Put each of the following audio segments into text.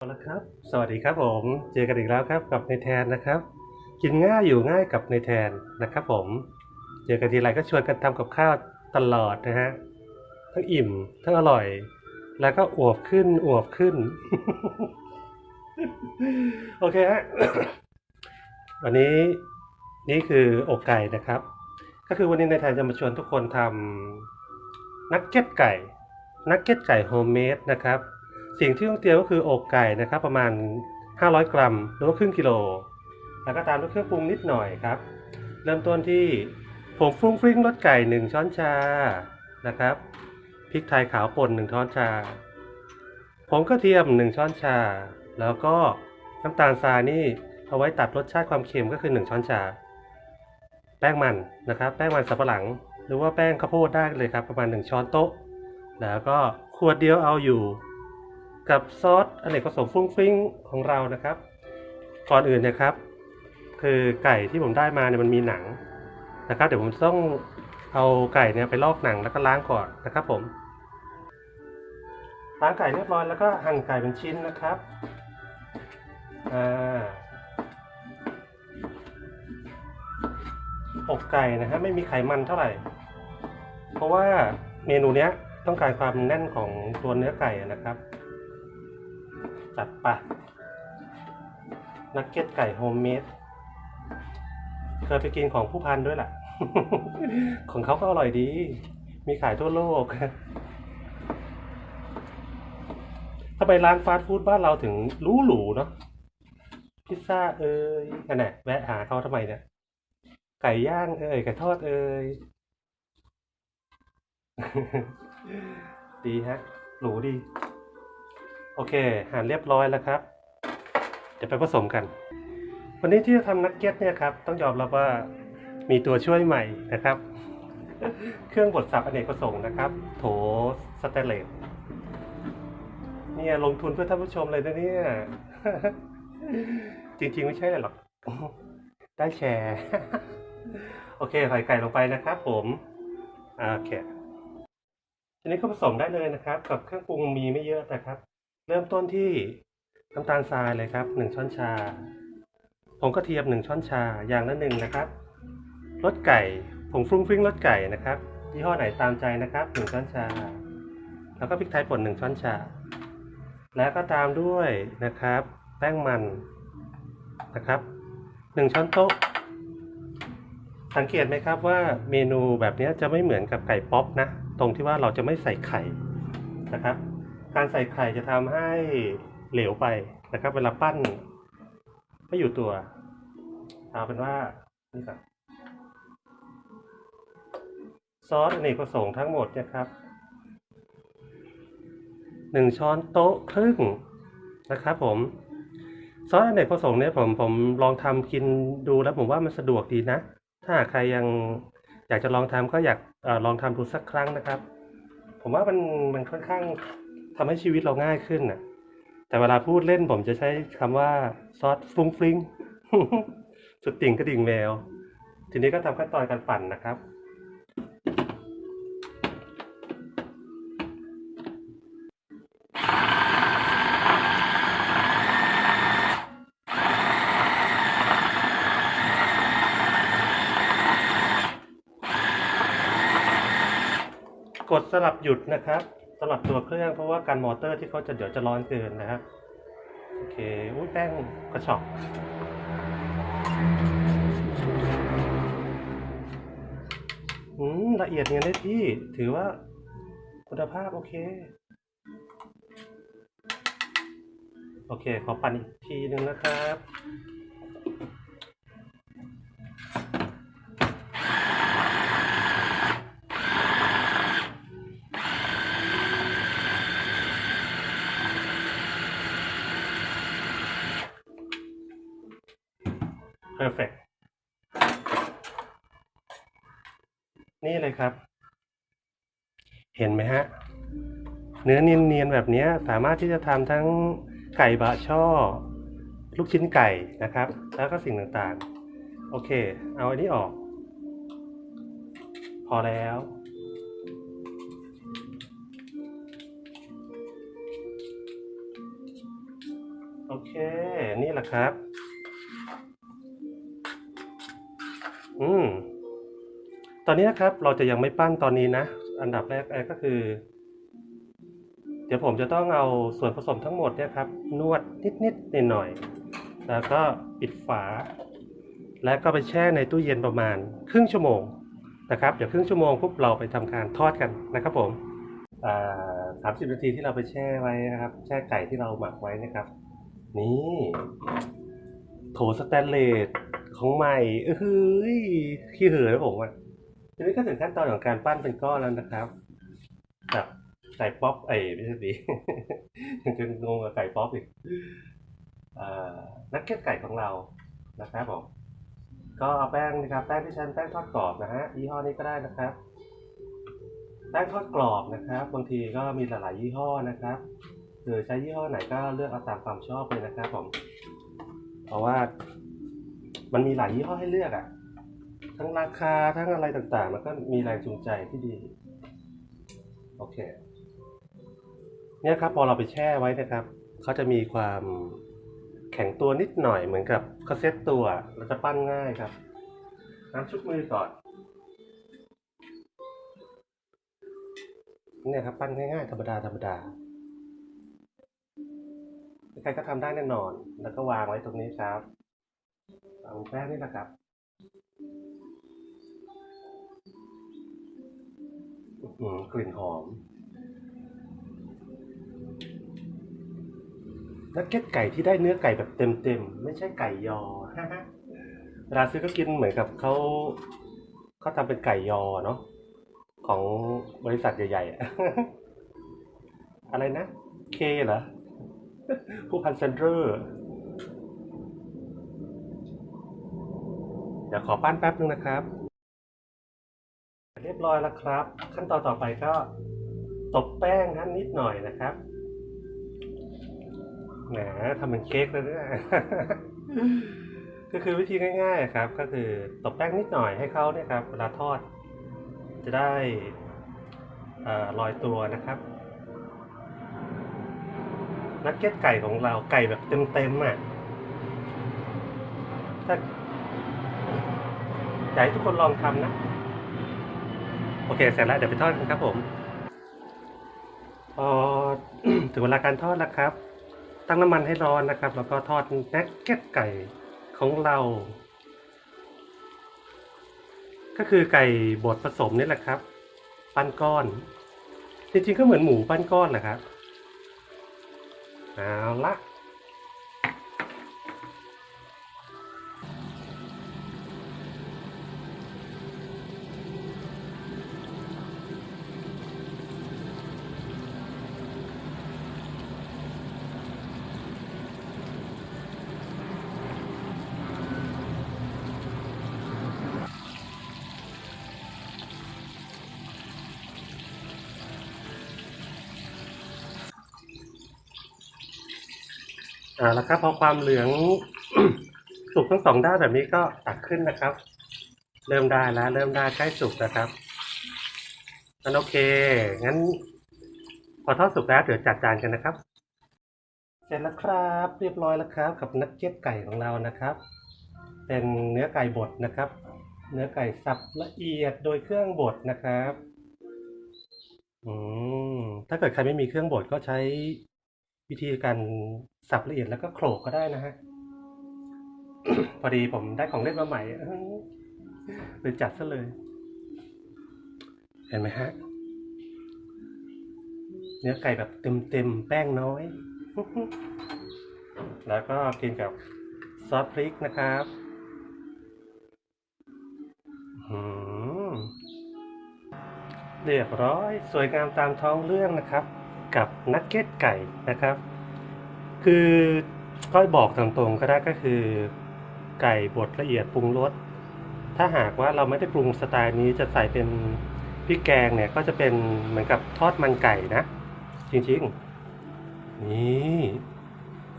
เอาละครับ สวัสดีครับผม เจอกันอีกแล้วครับกับในแทนนะครับ กินง่ายอยู่ง่ายกับในแทนนะครับผม เจอกันทีไรก็ชวนกันทำกับข้าวตลอดนะฮะ ทั้งอิ่มทั้งอร่อย แล้วก็อวบขึ้นอวบขึ้น โอเคฮะ วันนี้นี่คืออกไก่นะครับ ก็คือวันนี้ในแทนจะมาชวนทุกคนทำนักเก็ตไก่ นักเก็ตไก่โฮมเมดนะครับ สิ่งที่ต้องเตรียมก็คืออกไก่นะครับประมาณ 500 กรัมหรือว่าครึ่งกิโล แล้วก็ตามด้วยเครื่องปรุงนิดหน่อยครับ เริ่มต้นที่ผงฟรุ้งฟริ้งรสไก่ 1 ช้อนชานะครับพริกไทยขาวป่น1ช้อนชาผงกระเทียม 1 ช้อนชา แล้วก็น้ำตาลทรายนี่เอาไว้ตัดรสชาติความเค็มก็คือ 1 ช้อนชา แป้งมันนะครับ แป้งมันสับปะหลัง หรือว่าแป้งข้าวโพดได้เลยครับ ประมาณ 1 ช้อนโต๊ะ แล้วก็ขวดเดียวเอาอยู่ กับซอสอเนกประสงค์ฟุ้งฟิ้งของเรานะครับ ก่อนอื่นนะครับ คือไก่ที่ผมได้มาเนี่ยมันมีหนังนะครับ เดี๋ยวผมต้องเอาไก่เนี่ยไปลอกหนังแล้วก็ล้างก่อนนะครับ ผมล้างไก่เรียบร้อยแล้วก็หั่นไก่เป็นชิ้นนะครับอ่าอกไก่นะฮะไม่มีไขมันเท่าไหร่ เพราะว่าเมนูเนี้ยต้องการความแน่นของตัวเนื้อไก่นะครับ จัดไปนักเก็ตไก่โฮมเมดเคยไปกินของผู้พันด้วยแหละของเขาก็อร่อยดี มีขายทั่วโลกทำไมร้านฟาสต์ฟู้ดบ้านเราถึงรู้หรูเนาะพิซซ่าเอ่ยอันไหนแวะหาเขาทำไมเนี่ย ไก่ย่างเอ่ยไก่ทอดเอ่ยดีฮะ หรูดี โอเคหั่นเรียบร้อยแล้วครับ เดี๋ยวไปผสมกัน วันนี้ที่จะทำนักเก็ตเนี่ยครับ ต้องยอมรับว่ามีตัวช่วยใหม่นะครับ เครื่องบดสับอเนกประสงค์นะครับ โถสเตนเลสเนี่ยลงทุนเพื่อท่านผู้ชมเลยนะเนี่ย จริงๆไม่ใช่หรอก ได้แชร์ โอเคใส่ไก่ลงไปนะครับผมโอเคทีนี้ก็ผสมได้เลยนะครับ กับเครื่องปรุงมีไม่เยอะนะครับ เริ่มต้นที่น้ำตาลทรายเลยครับหนึ่งช้อนชาผงกระเทียมหนึ่งช้อนชาอย่างละหนึ่งนะครับรสไก่ผงฟรุ้งฟริ้งรสไก่นะครับยี่ห้อไหนตามใจนะครับหนึ่งช้อนชา แล้วก็พริกไทยป่นหนึ่งช้อนชา แล้วก็ตามด้วยนะครับ แป้งมันนะครับหนึ่งช้อนโต๊ะ สังเกตไหมครับว่าเมนูแบบนี้จะไม่เหมือนกับไก่ป๊อปนะ ตรงที่ว่าเราจะไม่ใส่ไข่นะครับ การใส่ไข่จะทำให้เหลวไปนะครับ เวลาปั้นไม่อยู่ตัว เอาเป็นว่านี่ครับซอสอเนกประสงค์ทั้งหมดนะครับหนึ่งช้อนโต๊ะครึ่งนะครับ ผมซอสอเนกประสงค์เนี่ยผมผมลองทำกินดูแล้วผมว่ามันสะดวกดีนะ ถ้าใครยังอยากจะลองทำก็อยากอลองทำดูสักครั้งนะครับ ผมว่ามันมันค่อนข้าง ทำให้ชีวิตเราง่ายขึ้นน่ะ แต่เวลาพูดเล่นผมจะใช้คำว่าซอสฟุ้งฟิ้งสุดติ่งกระดิ่งแมว ทีนี้ก็ทำขั้นตอนการปั่นนะครับกดสลับหยุดนะครับ สลับตัวเครื่องเพราะว่าการมอเตอร์ที่เขาจะเดี๋ยวจะร้อนเกินนะครับโอเคอุ้ยแป้งกระชอกอืมละเอียดเงี้ยได้พี่ถือว่าคุณภาพโอเค โอเค ขอปั่นอีกทีหนึ่งนะครับ นี่เลยครับ เห็นไหมฮะ เนื้อเนียนๆแบบนี้สามารถที่จะทำทั้งไก่บะช่อ ลูกชิ้นไก่นะครับ แล้วก็สิ่งต่างๆ โอเค เอาอันนี้ออก พอแล้วโอเค นี่แหละครับ อืม ตอนนี้นะครับเราจะยังไม่ปั้นตอนนี้นะ อันดับแรกก็คือ เดี๋ยวผมจะต้องเอาส่วนผสมทั้งหมดเนี่ยครับ นวดนิดๆหน่อยๆแล้วก็ปิดฝา แล้วก็ไปแช่ในตู้เย็นประมาณ ครึ่งชั่วโมงนะครับเดี๋ยวครึ่งชั่วโมงปุ๊บเราไปทำการทอดกันนะครับผมสามสิบนาทีที่เราไปแช่ไว้นะครับ แช่ไก่ที่เราหมักไว้นะครับ นี่โถสแตนเลสของใหม่เฮ้ยขี้เหือนะผมอะ ทีนี้ก็ถึงขั้นตอนของการปั้นเป็นก้อนแล้วนะครับแบบไก่ป๊อปไอ้ยไม่ใช่ดิยังจะงงกับไก่ป๊อปอีกนักเก็ตไก่ของเรานะครับผมก็เอาแป้งนะครับแป้งที่ใช้เป็นแป้งทอดกรอบนะฮะยี่ห้อนี้ก็ได้นะครับ แป้งทอดกรอบนะครับ บางทีก็มีหลายๆยี่ห้อนะครับคือใช้ยี่ห้อไหนก็เลือกเอาตามความชอบเลยนะครับผมเพราะว่ามันมีหลายยี่ห้อให้เลือกอะ่ะ ทั้งราคาทั้งอะไรต่างๆ มันก็มีแรงจูงใจที่ดี โอเค เนี่ยครับพอเราไปแช่ไว้นะครับเขาจะมีความแข็งตัวนิดหน่อยเหมือนกับเขาเซ็ตตัวเราจะปั้นง่ายครับน้ำชุบมือก่อนเนี่ยครับปั้นง่ายๆธรรมดาธรรมดาใครก็ทำได้แน่นอน แล้วก็วางไว้ตรงนี้ครับวางแป้งนี่นะครับ กลิ่นหอมนักเก็ตไก่ที่ได้เนื้อไก่แบบเต็มๆ ไม่ใช่ไก่ยอเวลาซื้อก็กินเหมือนกับเขาเขาทำเป็นไก่ยอเนาะของบริษัทใหญ่ๆ อะอะไรนะ เคเหรอ ผู้พันเซนเดอร์เดี๋ยวขอปั้นแป๊บนึงนะครับ เรียบร้อยแล้วครับ ขั้นตอนต่อไปก็ตบแป้งนะนิดหน่อยนะครับแหมทำเป็นเค้กเลยเนี่ยก็คือวิธีง่าย ๆ ครับ ก็คือตบแป้งนิดหน่อยให้เขาเนี่ยครับเวลาทอด จะได้เอ่อลอยตัวนะครับนักเก็ตไก่ของเราไก่แบบเต็มๆอะถ้าอยากให้ทุกคนลองทำนะ โอเคเสร็จแล้วเดี๋ยวไปทอดกันครับผมพอถึงเวลาการทอดแล้วครับ ตั้งน้ำมันให้ร้อนนะครับ แล้วก็ทอดนักเก็ตไก่ของเรา ก็คือไก่บดผสมนี่แหละครับ ปั้นก้อน จริงๆก็เหมือนหมูปั้นก้อนแหละครับเอาละ อ่าและครับพอความเหลืองสุกทั้งสองด้านแบบนี้ก็ตักขึ้นนะครับ เริ่มได้แล้ว เริ่มได้ใกล้สุกนะครับงั้นโอเค งั้น พอทอดสุกแล้วเดี๋ยวจัดจานกันนะครับ เสร็จแล้วครับ เรียบร้อยแล้วครับ กับนักเก็ตไก่ของเรานะครับ เป็นเนื้อไก่บดนะครับ เนื้อไก่สับละเอียดโดยเครื่องบดนะครับอืมถ้าเกิดใครไม่มีเครื่องบดก็ใช้วิธีการ สับละเอียดแล้วก็โขลกก็ได้นะฮะ พอดีผมได้ของเล่นมาใหม่เลยจัดซะเลย เห็นไหมฮะ เนื้อไก่แบบเต็มๆแป้งน้อย แล้วก็กินกับซอสพริกนะครับเรียบร้อย สวยงามตามท้องเรื่องนะครับ กับนักเก็ตไก่นะครับ คือก็บอกตรงๆก็ได้ก็คือ ไก่บดละเอียดปรุงรสถ้าหากว่าเราไม่ได้ปรุงสไตล์นี้จะใส่เป็นพริกแกงเนี่ยก็จะเป็นเหมือนกับทอดมันไก่นะ จริงๆ นี่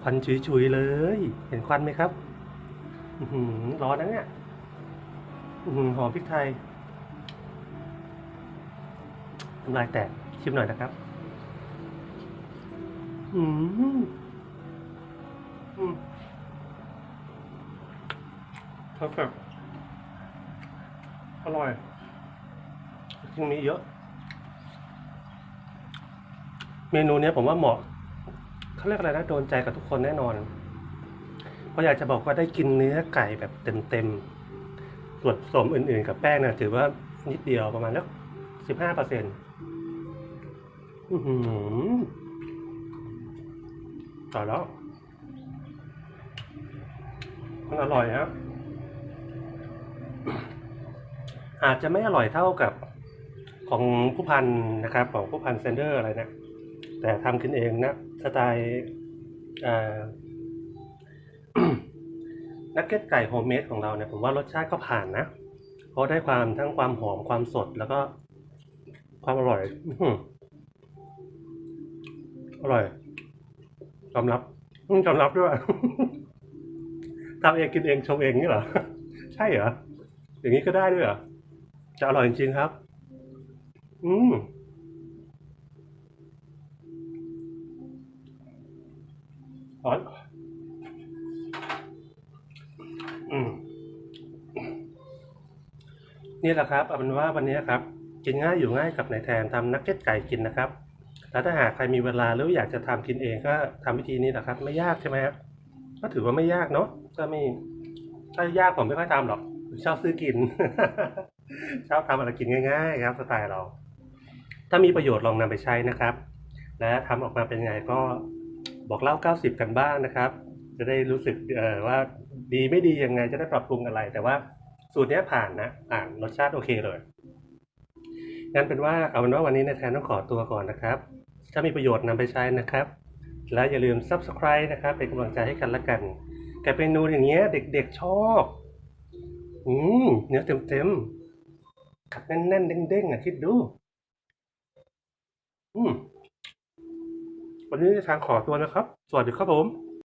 ควันฉุยๆเลย เห็นควันไหมครับร้อนนะเนี่ยหอหอมพริกไทยน้ำลายแตกชิมหน่อยนะครับ อืม เพอร์เฟกอร่อยจริงมีเยอะ เมนูนี้ผมว่าเหมาะเขาเรียกอะไรนะโดนใจกับทุกคนแน่นอน เพราะอยากจะบอกว่าได้กินเนื้อไก่แบบเต็มๆ ส่วนผสมอื่นๆ กับแป้งนะถือว่านิดเดียวประมาณสักสิบห้าเปอร์เซ็นต์ต่อแล้ว มันอร่อยครับอาจจะไม่อร่อยเท่ากับของผู้พันนะครับ ของผู้พันเซนเดอร์อะไรเนะ แต่ทำขึ้นเองนะสไตล์นักเก็ตไก่โฮมเมดของเราเนี่ยผมว่ารสชาติก็ผ่านนะ เพราะได้ความทั้งความหอมความสดแล้วก็ ความอร่อยอร่อยยอมรับอืมยอมรับด้วย ทำเองกินเองชงเองนี่เหรอ ใช่เหรอ อย่างนี้ก็ได้ด้วยเหรอ จะอร่อยจริงครับ อืมร้อนอืมนี่แหละครับเอาเป็นว่าวันนี้ครับ กินง่ายอยู่ง่ายกับนายแทนทำนักเก็ตไก่กินนะครับแล้วถ้าหากใครมีเวลาหรืออยากจะทำกินเองก็ทำวิธีนี้แหละครับ ไม่ยากใช่ไหมครับ ก็ถือว่าไม่ยากเนาะก็ไม่ถ้ายากผมไม่ค่อยทำหรอก ชอบซื้อกิน ชอบทำอะไรกินง่ายๆ ครับสไตล์เรา ถ้ามีประโยชน์ลองนำไปใช้นะครับ และทำออกมาเป็นยังไงก็บอกเล่า 90 กันบ้างนะครับ จะได้รู้สึกเออว่าดีไม่ดียังไงจะได้ปรับปรุงอะไร แต่ว่าสูตรนี้ผ่านนะผ่านรสชาติโอเคเลยงั้นเป็นว่าเอาเป็นว่าวันนี้นแทนต้องขอตัวก่อนนะครับ ถ้ามีประโยชน์นำไปใช้นะครับ และอย่าลืม subscribe นะครับ เป็นกำลังใจให้กันละกันกับเมนูอย่างเงี้ย เด็กๆชอบ อืมเนื้อเต็มๆขัดแน่นๆเด้งๆอะคิดดู อืมวันนี้ทางขอตัวนะครับ สวัสดีครับผม